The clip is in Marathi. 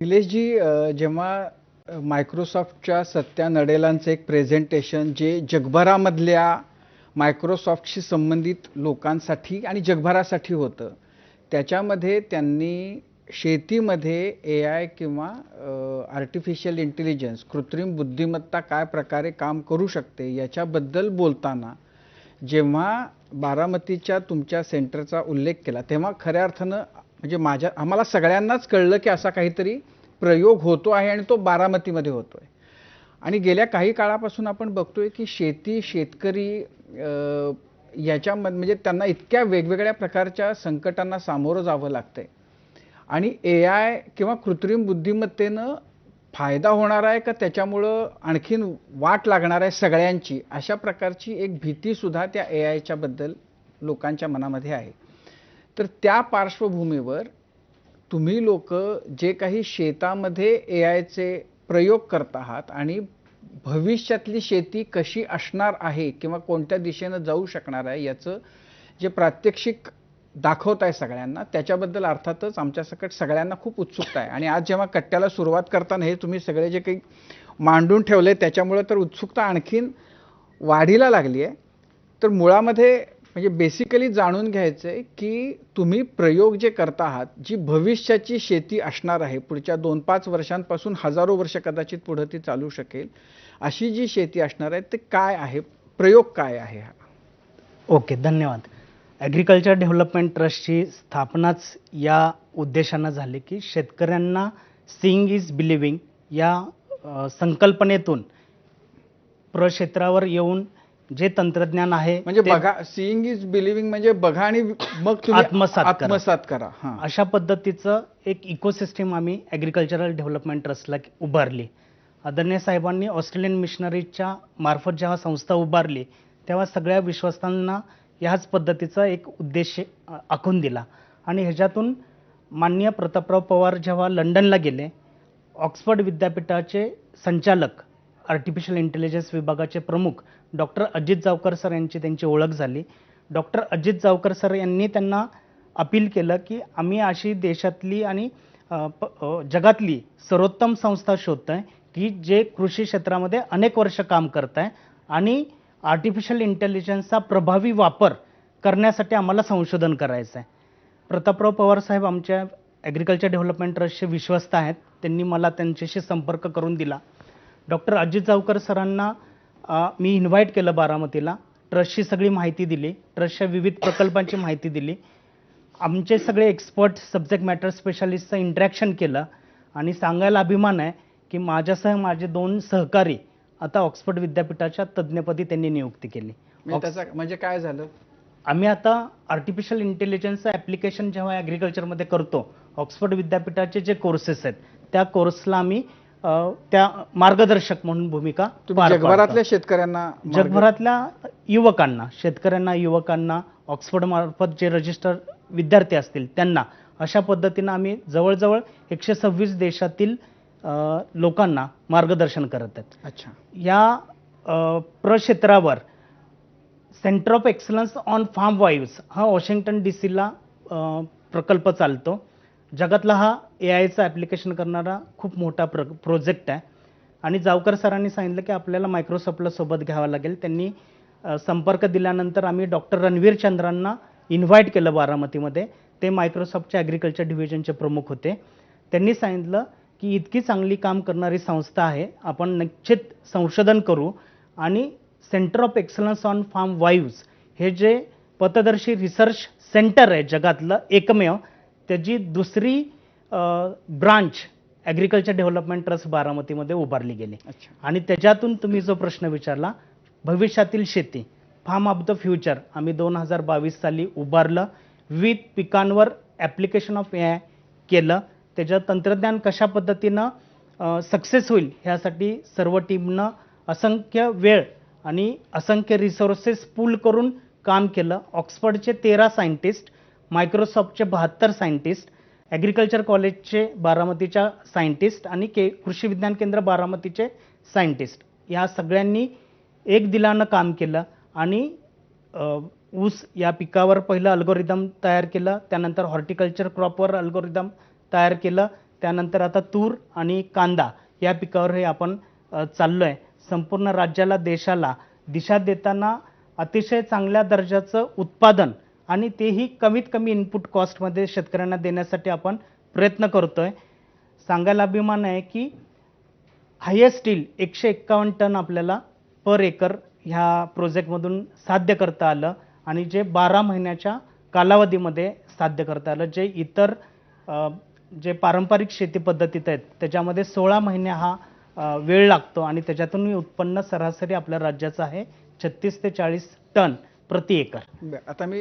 निलेशजी जेव्हा मायक्रोसॉफ्टच्या सत्या नडेलांचं एक प्रेझेंटेशन जे जगभरामधल्या मायक्रोसॉफ्टशी संबंधित लोकांसाठी आणि जगभरासाठी होतं त्याच्यामध्ये त्यांनी शेतीमध्ये ए आय किंवा आर्टिफिशियल इंटेलिजन्स कृत्रिम बुद्धिमत्ता काय प्रकारे काम करू शकते याच्याबद्दल बोलताना जेव्हा बारामतीच्या तुमच्या सेंटरचा उल्लेख केला तेव्हा खऱ्या अर्थानं म्हणजे माझ्या आम्हाला सगळ्यांनाच कळलं की असा काहीतरी प्रयोग होतो आहे आणि तो बारामतीमध्ये होतो आहे आणि गेल्या काही काळापासून आपण बघतोय की शेती शेतकरी अ, याच्यामध्ये म्हणजे त्यांना इतक्या वेगवेगळ्या प्रकारच्या संकटांना सामोरं जावं लागतंय. आणि ए आय किंवा कृत्रिम बुद्धिमत्तेनं फायदा होणार आहे का त्याच्यामुळं आणखीन वाट लागणार आहे सगळ्यांची? अशा प्रकारची एक भीतीसुद्धा त्या ए आयच्याबद्दल लोकांच्या मनामध्ये आहे. तर त्या पार्श्वभूमीवर तुम्ही लोक जे काही शेतामध्ये ए आयचे प्रयोग करत आहात आणि भविष्यातली शेती कशी असणार आहे किंवा कोणत्या दिशेनं जाऊ शकणार आहे याचं जे प्रात्यक्षिक दाखवत आहे सगळ्यांना त्याच्याबद्दल अर्थातच आमच्यासकट सगळ्यांना खूप उत्सुकता आहे. आणि आज जेव्हा कट्ट्याला सुरुवात करताना हे तुम्ही सगळे जे काही मांडून ठेवले त्याच्यामुळे तर उत्सुकता आणखीन वाढीला लागली आहे. तर मुळामध्ये म्हणजे बेसिकली जाणून घ्यायचं आहे की तुम्ही प्रयोग जे करता आहात जी भविष्याची शेती असणार आहे पुढच्या दोन पाच वर्षांपासून हजारो वर्ष कदाचित पुढं ती चालू शकेल अशी जी शेती असणार आहे ते काय आहे? प्रयोग काय आहे हा? ओके धन्यवाद. ॲग्रिकल्चर डेव्हलपमेंट ट्रस्टची स्थापनाच या उद्देशानं झाली की शेतकऱ्यांना सिंग इज बिलिव्हिंग या संकल्पनेतून प्रक्षेत्रावर येऊन जे तंत्रज्ञान आहे म्हणजे बघा सीइंग इज बिलिव्हिंग म्हणजे बघा आणि मग तुम्ही आत्मसात करा. आत्मसात करा हा. अशा पद्धतीचं एक इकोसिस्टीम आम्ही ॲग्रिकल्चरल डेव्हलपमेंट ट्रस्टला उभारली. आदरणीय साहेबांनी ऑस्ट्रेलियन मिशनरीच्या मार्फत जेव्हा संस्था उभारली तेव्हा सगळ्या विश्वस्तांना ह्याच पद्धतीचा एक उद्देश अ, आखून दिला. आणि ह्याच्यातून माननीय प्रतापराव पवार जेव्हा लंडनला गेले ऑक्सफर्ड विद्यापीठाचे संचालक आर्टिफिशियल इंटेलिजन्स विभागाचे प्रमुख डॉक्टर अजित जावकर सर यांची त्यांची ओळख झाली. डॉक्टर अजित जावकर सर यांनी त्यांना अपील केलं की आम्ही अशी देशातली आणि जगातली सर्वोत्तम संस्था शोधतोय की जे कृषी क्षेत्रामध्ये अनेक वर्ष काम करत आहे आणि आर्टिफिशियल इंटेलिजन्सचा प्रभावी वापर करण्यासाठी आम्हाला संशोधन करायचं आहे प्रतापराव पवार साहेब आमच्या ॲग्रिकल्चर डेव्हलपमेंट ट्रस्टचे विश्वस्त आहेत. त्यांनी मला त्यांच्याशी संपर्क करून दिला. डॉक्टर अजित जावकर सरांना मी इन्व्हाइट केलं बारामतीला. ट्रस्टची सगळी माहिती दिली. ट्रस्टच्या विविध प्रकल्पांची माहिती दिली. आमचे सगळे एक्सपर्ट सब्जेक्ट मॅटर स्पेशालिस्टचं इंटरॅक्शन केलं. आणि सांगायला अभिमान आहे की माझ्यासह माझे दोन सहकारी आता ऑक्सफर्ड विद्यापीठाच्या तज्ज्ञपदी त्यांनी नियुक्ती केली. म्हणजे म्हणजे काय झालं? आम्ही आता आर्टिफिशियल इंटेलिजन्सचं ॲप्लिकेशन जेव्हा ॲग्रिकल्चरमध्ये करतो ऑक्सफर्ड विद्यापीठाचे जे कोर्सेस आहेत त्या कोर्सला आम्ही त्या मार्गदर्शक म्हणून भूमिका जगभरातल्या. शेतकऱ्यांना जगभरातल्या युवकांना शेतकऱ्यांना युवकांना ऑक्सफर्ड मार्फत जे रजिस्टर विद्यार्थी असतील त्यांना अशा पद्धतीनं आम्ही जवळजवळ एकशे सव्वीस देशातील लोकांना मार्गदर्शन करत आहेत. अच्छा. या प्रक्षेत्रावर centre of excellence on farm wives हा वॉशिंग्टन डी सीला प्रकल्प चालतो. जगातला हा ए आयचा ॲप्लिकेशन करणारा खूप मोठा प्र प्रोजेक्ट आहे. आणि जावकर सरांनी सांगितलं की आपल्याला मायक्रोसॉफ्टला सोबत घ्यावं लागेल. त्यांनी संपर्क दिल्यानंतर आम्ही डॉक्टर रणवीर चंद्रांना इन्व्हाइट केलं बारामतीमध्ये. ते मायक्रोसॉफ्टच्या ॲग्रिकल्चर डिव्हिजनचे प्रमुख होते. त्यांनी सांगितलं की इतकी चांगली काम करणारी संस्था आहे. आपण निश्चित संशोधन करू आणि centre of excellence on farm wives हे जे पथदर्शी रिसर्च सेंटर आहे जगातलं एकमेव त्याची दुसरी ब्रांच ॲग्रिकल्चर डेव्हलपमेंट ट्रस्ट बारामतीमध्ये उभारली गेली. आणि त्याच्यातून तुम्ही जो प्रश्न विचारला भविष्यातील शेती फार्म ऑफ द फ्युचर आम्ही दोन हजार बावीस साली उभारलं विविध पिकांवर ॲप्लिकेशन ऑफ ए आय केलं त्याचं तंत्रज्ञान कशा पद्धतीनं सक्सेस होईल ह्यासाठी सर्व टीमनं असंख्य वेळ आणि असंख्य रिसोर्सेस पूल करून काम केलं. ऑक्सफर्डचे तेरा सायंटिस्ट मायक्रोसॉफ्टचे बहात्तर सायंटिस्ट ॲग्रिकल्चर कॉलेजचे बारामतीच्या सायंटिस्ट आणि के कृषी विज्ञान केंद्र बारामतीचे सायंटिस्ट. या सगळ्यांनी एक दिलानं काम केलं आणि ऊस या पिकावर पहिलं अल्गोरिदम तयार केलं त्यानंतर हॉर्टिकल्चर क्रॉपवर अल्गोरिदम तयार केलं त्यानंतर आता तूर आणि कांदा या पिकावर हे आपण चाललो आहे संपूर्ण राज्याला देशाला दिशा देताना अतिशय चांगल्या दर्जाचं उत्पादन आणि तेही कमीत कमी इनपुट कॉस्टमध्ये शेतकऱ्यांना देण्यासाठी आपण प्रयत्न करतो आहे सांगायला अभिमान आहे की हायेस्टील स्टील एकशे एक्कावन्न टन आपल्याला पर एकर ह्या प्रोजेक्टमधून साध्य करता आलं आणि जे बारा महिन्याच्या कालावधीमध्ये साध्य करता आलं. जे इतर जे पारंपरिक शेती पद्धतीत आहेत त्याच्यामध्ये सोळा महिने हा वेळ लागतो आणि त्याच्यातून उत्पन्न सरासरी आपल्या राज्याचं आहे छत्तीस ते चाळीस टन प्रति एकर. आता मी